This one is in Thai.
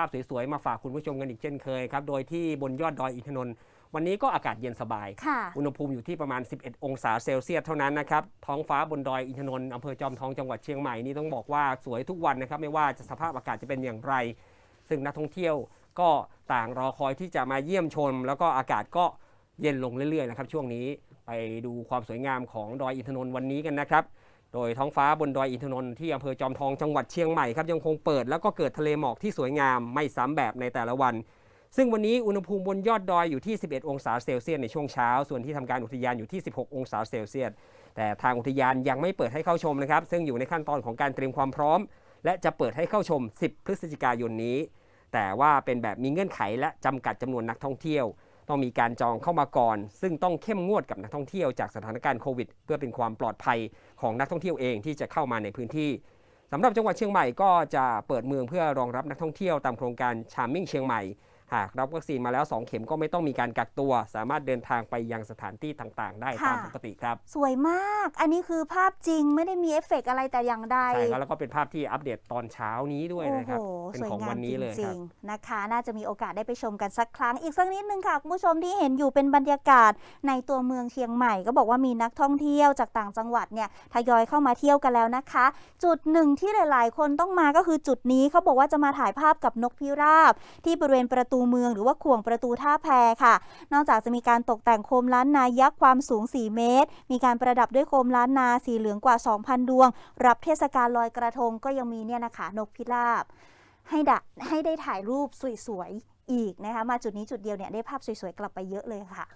าพสวยๆ มาฝากคุณผู้ชมกันอีกเช่นเคยครับ โดยที่บนยอดดอยอินทนนท์วันนี้ก็อากาศเย็นสบาย ค่ะ อุณหภูมิอยู่ที่ประมาณ 11 องศาเซลเซียสเท่านั้นนะครับ ท้องฟ้าบนดอยอินทนนท์อำเภอจอมทองจังหวัดเชียงใหม่นี่ต้องบอกว่าสวยทุกวันนะครับ ไม่ว่าจะสภาพอากาศจะเป็นอย่างไร ซึ่งนักท่องเที่ยวก็ต่างรอคอยที่จะมาเยี่ยมชม แล้วก็อากาศก็เย็นลงเรื่อยๆนะครับช่วงนี้ไปดูความสวยงามของดอยอินทนนท์วันนี้กันนะครับ โดยท้องฟ้าบนดอยอินทนนท์ที่อำเภอจอมทองจังหวัดเชียงใหม่ครับยังคงเปิดแล้วก็เกิดทะเลหมอกที่สวยงามไม่ซ้ำแบบในแต่ละวัน ซึ่งวันนี้อุณหภูมิบนยอดดอยอยู่ที่ 11 องศาเซลเซียสในช่วงเช้า ส่วนที่ทำการอุทยานอยู่ที่ 16 องศาเซลเซียสแต่ทางอุทยานยังไม่เปิดให้เข้าชมนะครับ ซึ่งอยู่ในขั้นตอนของการเตรียมความพร้อม และจะเปิดให้เข้าชม 10 พฤศจิกายนนี้ แต่ว่าเป็นแบบมีเงื่อนไขและจำกัดจำนวนนักท่องเที่ยว ต้องมีการจองเข้ามาก่อน ซึ่งต้องเข้มงวดกับนักท่องเที่ยวจากสถานการณ์โควิด เพื่อเป็นความปลอดภัยของนักท่องเที่ยวเองที่จะเข้ามาในพื้นที่สำหรับจังหวัดเชียงใหม่ก็จะเปิดเมืองเพื่อรองรับนักท่องเที่ยวตามโครงการชามมิ่งเชียงใหม่ หากรับวัคซีนมาแล้ว 2 เข็มก็ไม่ต้องมีการกักตัว สามารถเดินทางไปยังสถานที่ต่างๆ ได้ค่ะตามปกติครับ สวยมาก อันนี้คือภาพจริงไม่ได้มีเอฟเฟกต์อะไรแต่อย่างใดใช่ครับแล้วก็เป็นภาพที่อัปเดตตอนเช้านี้ด้วยโอ้นะครับโหเป็นสวยของงาวัมนจนี้เลยคริรับงๆนะคะ น่าจะมีโอกาสได้ไปชมกันสักครั้งอีกสักนิดนึงค่ะคุณผู้ชมที่เห็นอยู่เป็นบรรยากาศในตัวเมืองเชียงใหม่ ก็บอกว่ามีนักท่องเที่ยวจากต่างจังหวัดเนี่ยทยอยเข้ามาเที่ยวกันแล้วนะคะ จุดหนึ่งที่หลาย ๆ คนต้องมาก็คือจุดนี้เขาบอกว่าจะมาถ่ายภาพกับนกพิราบที่บริเวณประตูเมืองหรือว่าขวงประตูท่าแพค่ะ นอกจากจะมีการตกแต่งโคมล้านนายักษ์ความสูง 4 เมตร มีการประดับด้วยโคมล้านนาสีเหลืองกว่า 2,000 ดวง รับเทศกาลลอยกระทงก็ยังมีเนี่ยนะคะนกพิราบให้ดะให้ได้ถ่ายรูปสวยๆอีกนะคะมาจุดนี้จุดเดียวเนี่ยได้ภาพสวยๆกลับไปเยอะเลยค่ะ